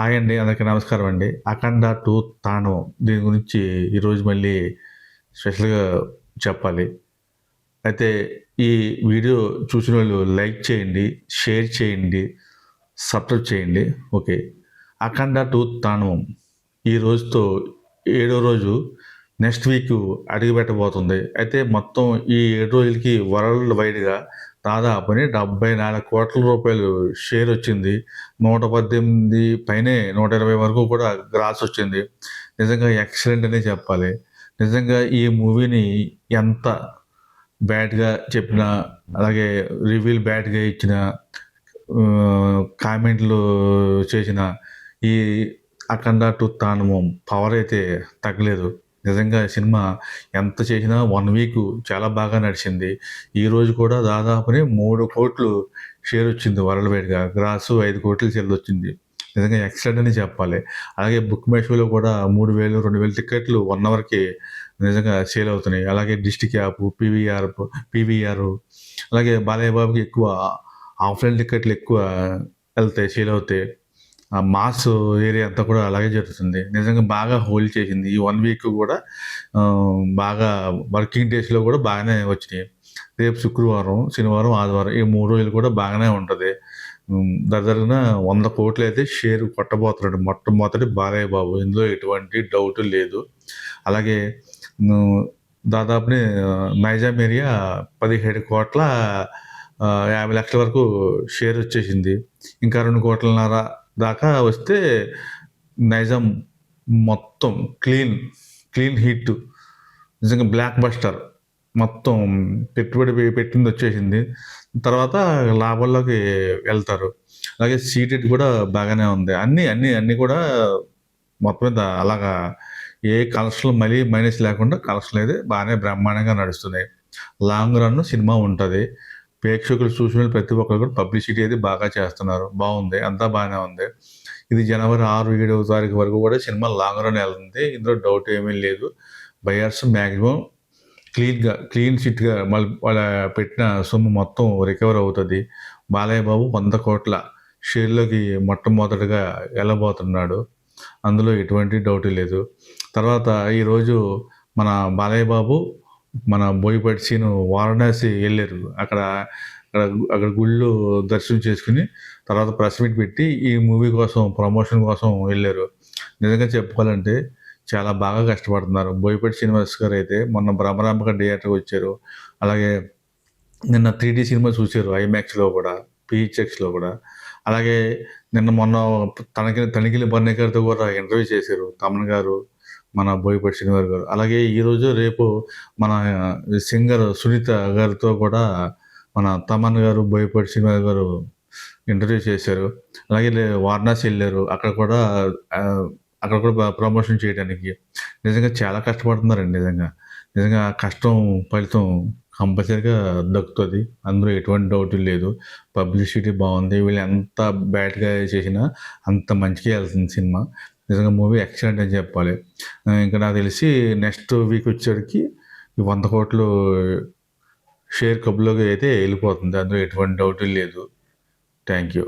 Hi అండి అందరికీ నమస్కారం అండి. అఖండ టూ తాను దీని గురించి ఈరోజు మళ్ళీ స్పెషల్గా చెప్పాలి. అయితే ఈ వీడియో చూసిన వాళ్ళు లైక్ చేయండి షేర్ చేయండి సబ్స్క్రైబ్ చేయండి. ఓకే. అఖండ టూ తాను ఈ రోజుతో ఏడో రోజు నెక్స్ట్ వీక్ అడుగుపెట్టబోతుంది. అయితే మొత్తం ఈ ఏడు రోజులకి వరల్డ్ వైడ్గా దాదాపుని డెబ్బై నాలుగు కోట్ల రూపాయలు షేర్ వచ్చింది. నూట పద్దెనిమిది పైనే నూట ఇరవై వరకు కూడా గ్రాస్ వచ్చింది. నిజంగా ఎక్సలెంట్ అనే చెప్పాలి. నిజంగా ఈ మూవీని ఎంత బ్యాడ్గా చెప్పినా అలాగే రివ్యూలు బ్యాడ్గా ఇచ్చిన కామెంట్లు చేసిన ఈ అఖండ టు తాండవం పవర్ అయితే తగ్గలేదు. నిజంగా సినిమా ఎంత చేసినా వన్ వీక్ చాలా బాగా నడిచింది. ఈరోజు కూడా దాదాపుని మూడు కోట్లు షేర్ వచ్చింది వరల్డ్ వైడ్గా. గ్రాసు ఐదు కోట్లు సెల్ వచ్చింది. నిజంగా ఎక్సలెంట్ అని చెప్పాలి. అలాగే బుక్ మేషోలో కూడా మూడు వేలు రెండు వేలు టికెట్లు వన్ అవర్కి నిజంగా సేల్ అవుతున్నాయి. అలాగే డిస్టిక్ యాప్ పీవీఆర్ పీవీఆర్ అలాగే బాలయ్య బాబుకి ఎక్కువ ఆఫ్లైన్ టికెట్లు ఎక్కువ వెళ్తాయి సేల్ అవుతాయి మాస్ ఏరియా అంతా కూడా అలాగే జరుగుతుంది. నిజంగా బాగా హోల్డ్ చేసింది. ఈ వన్ వీక్ కూడా బాగా వర్కింగ్ డేస్లో కూడా బాగానే వచ్చినాయి. రేపు శుక్రవారం శనివారం ఆదివారం ఈ మూడు రోజులు కూడా బాగానే ఉంటుంది. దగ్గరన వంద కోట్లు అయితే షేర్ కొట్టబోతున్నాడు. మొట్టమొదటి బాలయ్య బాబు. ఇందులో ఎటువంటి డౌట్ లేదు. అలాగే దాదాపునే దాదాపుని నైజాం ఏరియా పదిహేడు కోట్ల యాభై లక్షల వరకు షేర్ వచ్చేసింది. ఇంకా రెండు కోట్లన్నర దాకా వస్తే నైజాం మొత్తం క్లీన్ క్లీన్ హిట్. నిజంగా బ్లాక్ బస్టర్. మొత్తం పెట్టుబడి పెట్టింది వచ్చేసింది. తర్వాత లాభాల్లోకి వెళ్తారు. అలాగే సీటెడ్ కూడా బాగానే ఉంది. అన్నీ అన్నీ అన్నీ కూడా మొత్తం మీద అలాగా ఏ కలెక్షన్లు మళ్ళీ మైనస్ లేకుండా కలెక్షన్ అయితే బాగానే బ్రహ్మాండంగా నడుస్తున్నాయి. లాంగ్ రన్ సినిమా ఉంటుంది. ప్రేక్షకులు చూసిన ప్రతి ఒక్కరు కూడా పబ్లిసిటీ అయితే బాగా చేస్తున్నారు. బాగుంది. అంతా బాగానే ఉంది. ఇది జనవరి ఆరు ఏడవ తారీఖు వరకు కూడా సినిమా లాంగ్ రన్ వెళ్తుంది ఇందులో డౌట్ ఏమీ లేదు. బయర్స్ మ్యాక్సిమం క్లీన్గా క్లీన్ సిట్గా మళ్ళీ వాళ్ళ పెట్టిన సొమ్ము మొత్తం రికవర్ అవుతుంది. బాలయ్య బాబు వంద కోట్ల షేర్లోకి మొట్టమొదటిగా వెళ్ళబోతున్నాడు. అందులో ఎటువంటి డౌట్ లేదు. తర్వాత ఈరోజు మన బాలయ్య బాబు మన బోయపాటి సీను వారణాసి వెళ్ళారు. అక్కడ అక్కడ అక్కడ గుళ్ళు దర్శనం చేసుకుని తర్వాత ప్రెస్ మీట్ పెట్టి ఈ మూవీ కోసం ప్రమోషన్ కోసం వెళ్ళారు. నిజంగా చెప్పుకోవాలంటే చాలా బాగా కష్టపడుతున్నారు. బోయపేట శ్రీనివాస్ గారు అయితే మొన్న బ్రహ్మరాంబక థియేటర్కి వచ్చారు. అలాగే నిన్న త్రీడీ సినిమా చూశారు ఐమాక్స్లో కూడా పిహెచ్ఎక్స్లో కూడా. అలాగే నిన్న మొన్న తనకి తనిఖీల బర్ణి కూడా ఇంటర్వ్యూ చేశారు తమన్ గారు. మన బోయపాటి శ్రీనివాస్ గారు. అలాగే ఈరోజు రేపు మన సింగర్ సునీత గారితో కూడా మన తమన్ గారు బోయపాటి శ్రీనివాస్ గారు ఇంటర్వ్యూ చేశారు. అలాగే వారణాసి వెళ్ళారు. అక్కడ కూడా అక్కడ కూడా ప్రమోషన్ చేయడానికి. నిజంగా చాలా కష్టపడుతున్నారండి నిజంగా. నిజంగా కష్టం ఫలితం కంపల్సరీగా దక్కుతుంది. అందులో ఎటువంటి డౌట్ లేదు. పబ్లిసిటీ బాగుంది. వీళ్ళు ఎంత బ్యాడ్గా చేసినా అంత మంచిగా వెళ్తుంది సినిమా. నిజంగా మూవీ ఎక్సలెంట్ అని చెప్పాలి. ఇంకా నాకు తెలిసి నెక్స్ట్ వీక్ వచ్చేటికి ఈ వంద కోట్లు షేర్ కబ్లోకి అయితే వెళ్ళిపోతుంది. అందులో ఎటువంటి డౌట్ లేదు. Thank you.